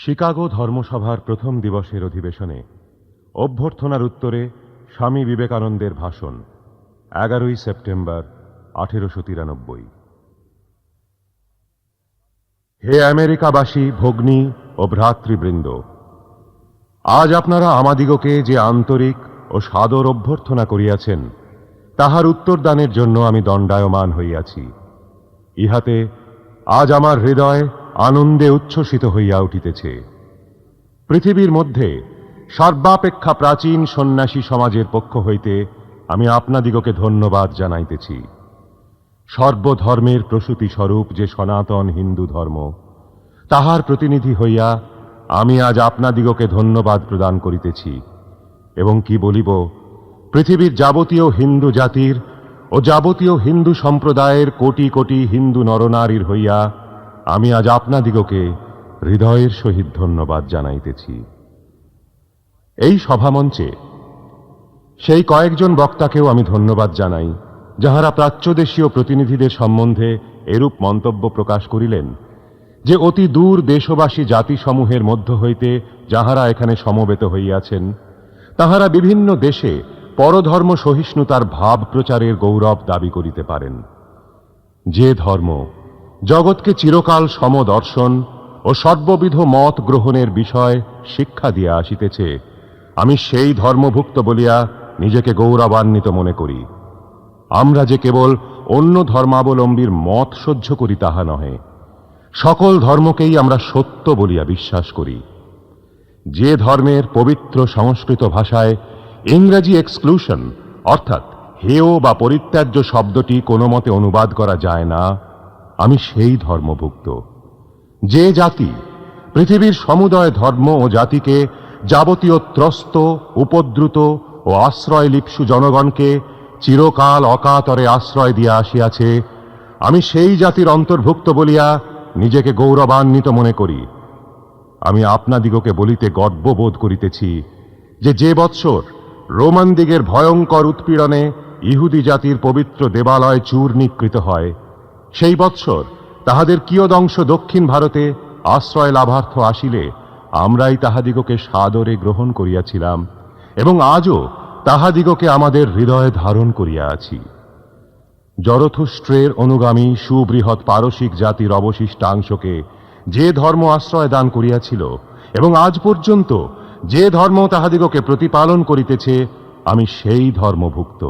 Chicago ধর্মসভার প্রথম দিবসের অধিবেশনে অভ্যর্থনার উত্তরে স্বামী বিবেকানন্দের ভাষণ, এগারোই সেপ্টেম্বর, আঠেরোশো তিরানব্বই। হে আমেরিকাবাসী, ভগ্নী ও ভ্রাতৃবৃন্দ, আজ আপনারা আমাদিগকে যে আন্তরিক ও সাদর অভ্যর্থনা করিয়াছেন, তাহার উত্তরদানের জন্য আমি দণ্ডায়মান হইয়াছি। ইহাতে আজ আমার হৃদয় আনন্দে উচ্ছ্বসিত হইয়া উঠিতেছে। পৃথিবীর মধ্যে সর্বাপেক্ষা প্রাচীন সন্ন্যাসী সমাজের পক্ষ হইতে আমি আপনাদিগকে ধন্যবাদ জানাইতেছি। সর্বধর্মের প্রসূতি স্বরূপ যে সনাতন হিন্দু ধর্ম, তাহার প্রতিনিধি হইয়া আমি আজ আপনাদিগকে ধন্যবাদ প্রদান করিতেছি এবং কি বলিব, পৃথিবীর যাবতীয় হিন্দু জাতির ও যাবতীয় হিন্দু সম্প্রদায়ের কোটি কোটি হিন্দু নরনারীর হইয়া আমি আজ আপনাদিগকে হৃদয়ের সহিত ধন্যবাদ জানাইতেছি। এই সভামঞ্চে সেই কয়েকজন বক্তাকেও আমি ধন্যবাদ জানাই, যাহারা প্রাচ্যদেশীয় প্রতিনিধিদের সম্বন্ধে এরূপ মন্তব্য প্রকাশ করিলেন, যে অতি দূর দেশবাসী জাতিসমূহের মধ্য হইতে যাহারা এখানে সমবেত হইয়াছেন, তাহারা বিভিন্ন দেশে পরধর্ম সহিষ্ণুতার ভাব প্রচারের গৌরব দাবি করিতে পারেন। যে ধর্ম জগৎকে চিরকাল সমদর্শন ও সর্ববিধ মত গ্রহণের বিষয় শিক্ষা দিয়া আসিতেছে। আমি সেই ধর্মভুক্ত বলিয়া নিজেকে গৌরবান্বিত মনে করি। আমরা যে কেবল অন্য ধর্মাবলম্বীর মত সহ্য করি তাহা নহে। সকল ধর্মকেই আমরা সত্য বলিয়া বিশ্বাস করি। যে ধর্মের পবিত্র সংস্কৃত ভাষায় ইংরেজি এক্সক্লুশন অর্থাৎ হেয় বা পরিত্যাজ্য শব্দটি কোনো মতে অনুবাদ করা যায় না আমি সেই ধর্মভুক্ত। যে জাতি, পৃথিবীর সমুদয় ধর্ম ও জাতিকে যাবতীয় ত্রস্ত, উপদ্রুত ও আশ্রয় লিপসু জনগণকে চিরকাল অকাতরে আশ্রয় দিয়া আসিয়াছে, আমি সেই জাতির অন্তর্ভুক্ত বলিয়া নিজেকে গৌরবান্বিত মনে করি। আমি আপনাদিগকে বলিতে গর্ববোধ করিতেছি যে যে বৎসর রোমান দিগের ভয়ঙ্কর উৎপীড়নে ইহুদি জাতির পবিত্র দেবালয় চূর্ণীকৃত হয় সেই বৎসর তাহাদের কিয়দংশ দক্ষিণ ভারতে আশ্রয় লাভার্থ আসিলে আমরাই তাহাদিগকে সাদরে গ্রহণ করিয়াছিলাম এবং আজও তাহাদিগকে আমাদের হৃদয়ে ধারণ করিয়া আছি। জরথুষ্ট্রের অনুগামী সুবৃহৎ পারসিক জাতির অবশিষ্টাংশকে যে ধর্ম আশ্রয় দান করিয়াছিল এবং আজ পর্যন্ত যে ধর্ম তাহাদিগকে প্রতিপালন করিতেছে, আমি সেই ধর্মভুক্ত।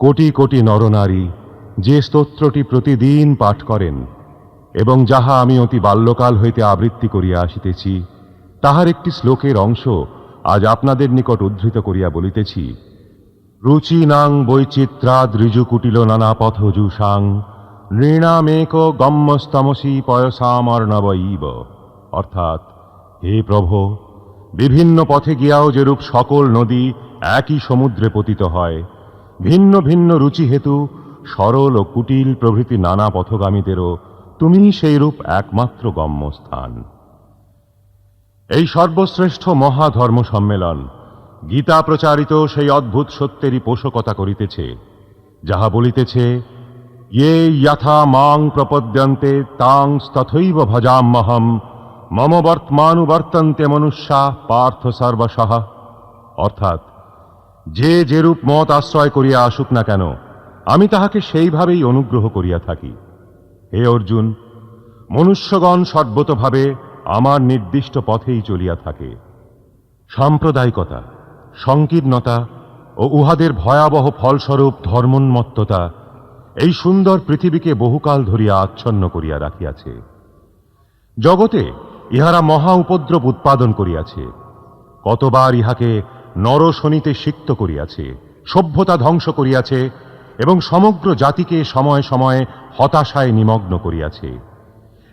কোটি কোটি নরনারী যে স্তোত্রটি প্রতিদিন পাঠ করেন, এবং যাহা আমি অতি বাল্যকাল হইতে আবৃত্তি করিয়া আসিতেছি, তাহার একটি শ্লোকের অংশ আজ আপনাদের নিকট উদ্ধৃত করিয়া বলিতেছি রুচি রুচিনাং বৈচিত্রাদ ঋজুকুটিল নানা পথ জুষাং নৃণামেক গম্যস্তমসী পয়সামর্ণবৈব। অর্থাৎ, হে প্রভো, বিভিন্ন পথে গিয়াও যেরূপ সকল নদী একই সমুদ্রে পতিত হয়, ভিন্ন ভিন্ন রুচি হেতু সরল ও কুটিল প্রভৃতি নানা পথগামীদেরও তুমি সেইরূপ একমাত্র গম্যস্থান। এই সর্বশ্রেষ্ঠ মহাধর্ম সম্মেলন গীতা প্রচারিত সেই অদ্ভুত সত্যেরই পোষকতা করিতেছে, যাহা বলিতেছে ইয়ে যথা মাং প্রপদ্যন্তে তাং তথৈব ভজাম্যহম মম বর্তমানুবর্তন্তে মনুষ্যা পার্থ সর্বসহ অর্থাৎ, যে যেরূপ মত আশ্রয় করিয়া আসুক না কেন আমি তাহাকে সেইভাবেই অনুগ্রহ করিয়া থাকি। হে অর্জুন, মনুষ্যগণ সর্বতভাবে আমার নির্দিষ্ট পথেই চলিয়া থাকে। সাম্প্রদায়িকতা, সংকীর্ণতা ও উহাদের ভয়াবহ ফলস্বরূপ ধর্মোন্মত্ততা এই সুন্দর পৃথিবীকে বহুকাল ধরিয়া আচ্ছন্ন করিয়া রাখিয়াছে। জগতে ইহারা মহা উপদ্রব উৎপাদন করিয়াছে। কতবার ইহাকে নরশনিতে সিক্ত করিয়াছে, সভ্যতা ধ্বংস করিয়াছে এবং সমগ্র জাতিকে সময় সময়ে হতাশায় নিমগ্ন করিয়াছে।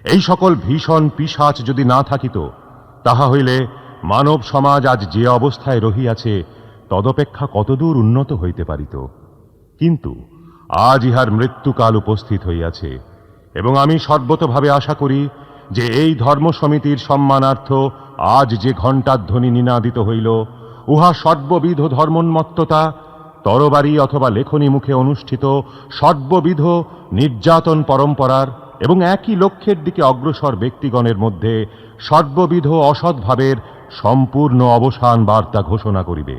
এই সকল ভীষণ পিসাচ যদি না থাকিত, তাহা হইলে মানব সমাজ আজ যে অবস্থায় রহিয়াছে, তদপেক্ষা কতদূর উন্নত হইতে পারিত। কিন্তু আজ ইহার মৃত্যুকাল উপস্থিত হইয়াছে, এবং আমি সর্বতভাবে আশা করি যে এই ধর্ম সমিতির সম্মানার্থ আজ যে ঘণ্টাধ্বনি নিনাদিত হইল, উহা সর্ববিধ ধর্মোন্মত্ততা তরবারি অথবা লেখনী মুখে অনুষ্ঠিত সর্ববিধ নির্যাতন পরম্পরার এবং একই লক্ষ্যের দিকে অগ্রসর ব্যক্তিগণের মধ্যে সর্ববিধ অসৎভাবের সম্পূর্ণ অবসান বার্তা ঘোষণা করিবে।